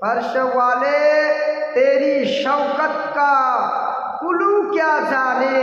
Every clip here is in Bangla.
فرش والے، تیری شوکت کا کلو کیا جانے؟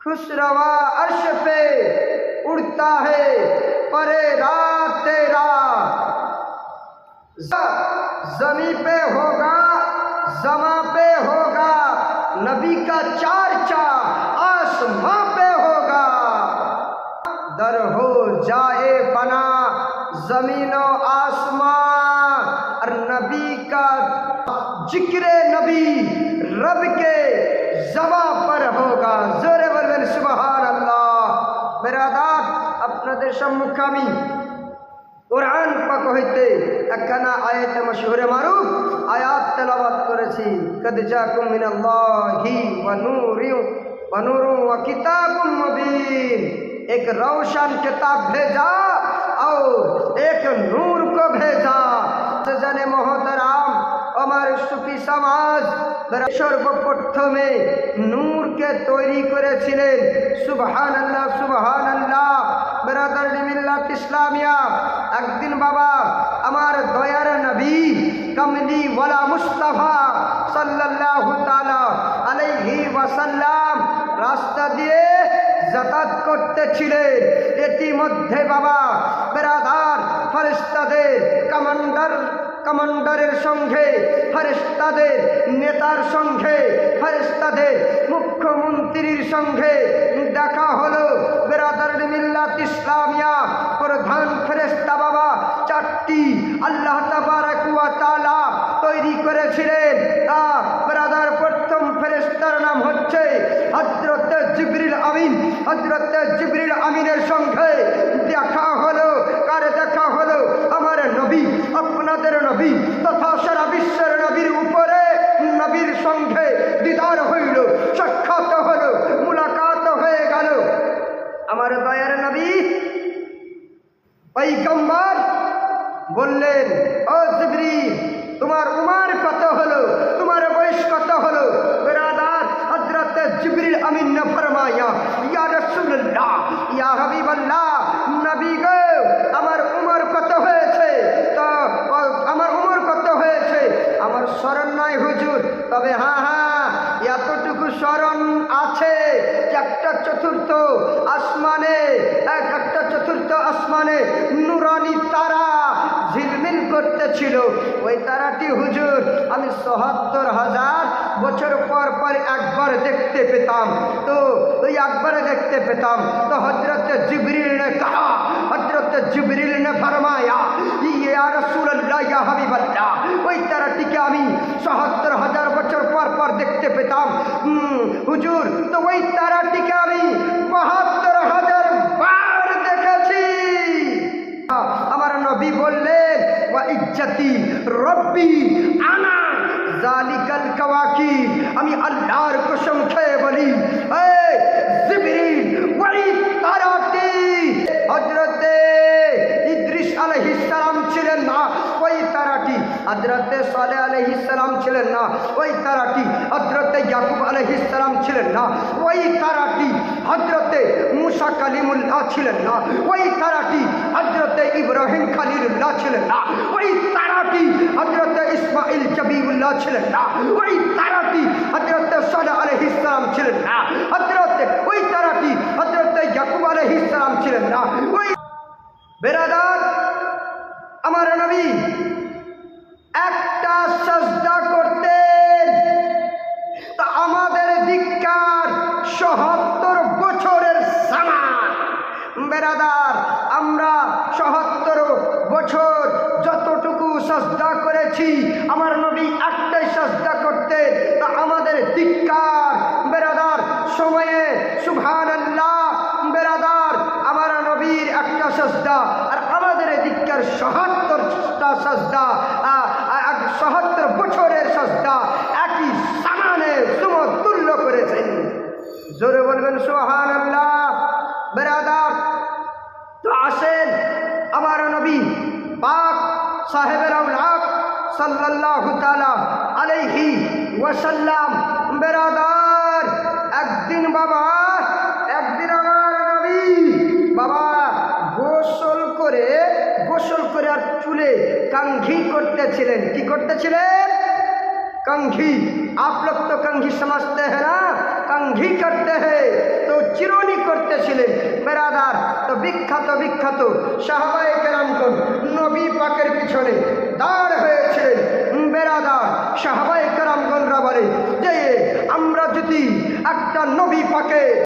خسروا روا عرش پہ اڑتا ہے، پرے رات تیرا۔ زمین پہ ہوگا، زماں پہ ہوگا، نبی کا چار چار آسماں پہ ہوگا۔ در ہو جائے بنا زمین و آسمان نبی کا ذکر نبی رب کے زباں پر ہوگا۔ زور بلبل سبحان اللہ برادات اپنا دیشم مقامی قرآن پاک হইতে একখানা আয়াতে মশহুরে মারুফ আয়াত তেলাওয়াত করেছি কদ জাকুম মিনাল্লাহি ওয়া নূরিউ ওয়া নূরু و کتاب مبین۔ ایک روشن کتاب بھیجا اور ایک نور کو بھیجا۔ সমাজ সর্বপ্রথমে নূরকে তৈরি করেছিলেন সুবহান আল্লাহ সুবহান আল্লাহ বেরাদার ইসলামিয়া, একদিন বাবা, আমার দয়ার নবী, কমলি ওয়ালা মুস্তাফা সাল্লাল্লাহু তাআলা আলাইহি ওয়াসাল্লাম রাস্তা দিয়ে যাতায়াত করতেছিলেন। ইতিমধ্যে বাবা, বেরাদার ফেরেশতাদের কমান্ডার কমান্ডারের সঙ্গে, ফেরেশতাদের নেতার সঙ্গে, ফেরেশতাদের মুখ্যমন্ত্রীর সঙ্গে দেখা হলো। বেরাদার মিল্লাত ইসলামিয়া, প্রধান ফেরেশতা বাবা চারটি আল্লাহ তাআলা তৈরি করেছিলেন। তা বেরাদার প্রথম ফেরেস্তার নাম হচ্ছে হযরত জিবরিল আমিন। হযরত জিবরিল আমিনের সঙ্গে দেখা হলো। কার দেখা আপনাদের নবী তথা সারা বিশ্বের নবীর উপরে নবীর সঙ্গে দিদার হইল, সাক্ষাৎ হল, মুলাকাত হয়ে গেল। আমার দয়ার নবী পৈগম্বর বললেন, ও ঝিলমিল করতেছিল ওই তারাটি হুজুর আমি চুয়াত্তর হাজার বছর পর পর একবার দেখতে পেতাম তো ওই একবারে দেখতে পেতাম তো হজরত জিবরিল ने कहा हजरत जिबरील ने फरमाया ये या रसूल अल्लाह या हबीब अल्लाह ওই তারাটিকে আমি সহাত্তর হাজার বছর পর পর দেখতে পেতাম হুম, হুজুর তো ওই তারাটিকে আমি ইজ্জতি, রব্বি আনা জালিকাল কাওয়াকি আমি আল্লাহর কসম খেয়ে বলি, এই জিবরিল ওই তারাটি হযরতে ইদ্রিস আলাইহিস সালাম ছিলেন না, ওই তারাটি। হযরতে সালেহ আলাইহিস সালাম ছিলেন না, ওই তারাটি। হযরতে ইয়াকুব আলাইহিস সালাম ছিলেন না, ওই তারাটি। হযরতে মুসা কালিমুল্লাহ ছিলেন না, ওই তারাটি। হযরতে ইব্রাহিম খালিলুল্লাহ ছিলেন না। ওই তারাটি হযরতে ইসমাইল জবিউল্লাহ ছিলেন না। ওই তারাটি হযরতে সালেহ আলাইহিস সালাম ছিলেন না। হযরতে ওই তারাটি হযরতে ইয়াকুব আলাইহিস সালাম ছিলেন না। ওই বেরাদার, আমার নবী একটা সজদা করতেন। তা আমাদের দিককার সামান বেরাদার, আমরা সহাত্তর বছর যতটুকু সস্তা করেছি, আমার নবী একটাই সস্তা করতেন, তা আমাদের দিককার বেরাদার, সময়ে সুভান বেরাদার, আমার নবীর একটা সস্তা আর আমাদের দিককার সহাত্তরটা সজদা সহাত্তর বছরের সস্তা একই সামানে সমতুল্য করেছেন জোরে বলবেন সোহান আল্লাহ বেরাদার সাহেবের আউলাক সাল্লাল্লাহু তাআলা আলাইহি ওয়াসাল্লাম বেরাদার একদিন বাবা একদিন আমার নবী বাবা গোসল করে গোসল করে আর চুলে কাঙ্ঘি করতেছিলেন কি করতেছিলেন कंघी आप लोग तो कंघी समझते हैं ना कंघी करते हैं তো চিরনি করতেছিলেন বেরাদার তো বিখ্যাত বিখ্যাত সাহাবায়ে কেরামগণ নবী পাকের পিছনে দাঁড় হয়েছিলেন বেরাদার সাহাবাহিক কেরামগণরা বলে যে আমরা যদি একটা নবী পাকে